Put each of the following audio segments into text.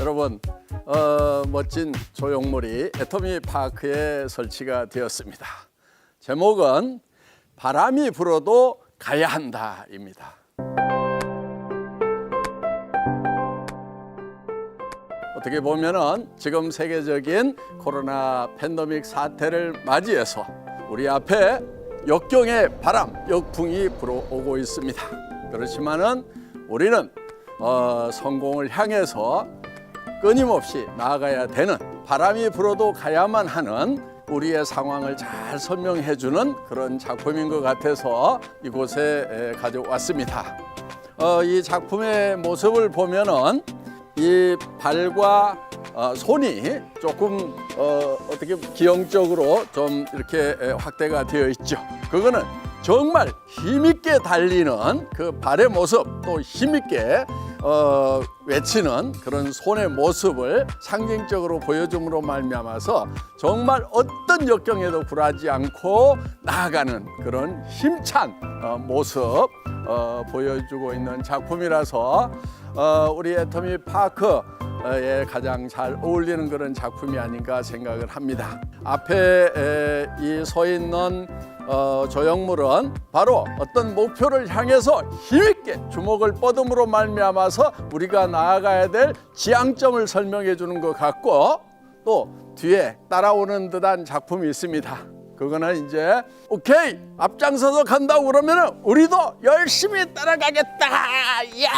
여러분 어, 멋진 조형물이 애터미 파크에 설치가 되었습니다. 제목은 바람이 불어도 가야 한다입니다. 어떻게 보면은 지금 세계적인 코로나 팬데믹 사태를 맞이해서 우리 앞에 역경의 바람, 역풍이 불어오고 있습니다. 그렇지만은 우리는 어, 성공을 향해서 끊임없이 나아가야 되는 바람이 불어도 가야만 하는 우리의 상황을 잘 설명해 주는 그런 작품인 것 같아서 이곳에 에, 가져왔습니다. 어, 이 작품의 모습을 보면은 이 발과 어, 손이 조금 어, 어떻게 기형적으로 좀 이렇게 에, 확대가 되어 있죠. 그거는 정말 힘있게 달리는 그 발의 모습 또 힘있게 어, 외치는 그런 손의 모습을 상징적으로 보여줌으로 말미암아서 정말 어떤 역경에도 굴하지 않고 나아가는 그런 힘찬 어, 모습 어, 보여주고 있는 작품이라서 어, 우리 애터미 파크 에 가장 잘 어울리는 그런 작품이 아닌가 생각을 합니다. 앞에 이서 있는 어, 조형물은 바로 어떤 목표를 향해서 힘있게 주먹을 뻗음으로 말미암아서 우리가 나아가야 될 지향점을 설명해 주는 것 같고 또 뒤에 따라오는 듯한 작품이 있습니다. 그거는 이제 오케이 앞장서서 간다고 그러면 우리도 열심히 따라가겠다. 야!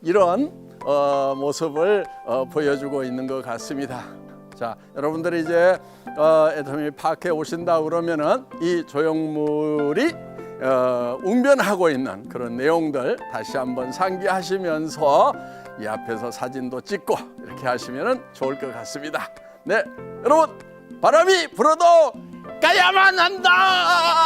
이런 어, 모습을 어, 보여주고 있는 것 같습니다. 자, 여러분들이 이제 어, 애터미 파크에 오신다 그러면은 이 조형물이 어, 웅변하고 있는 그런 내용들 다시 한번 상기하시면서 이 앞에서 사진도 찍고 이렇게 하시면은 좋을 것 같습니다. 네, 여러분 바람이 불어도 가야만 한다. 야!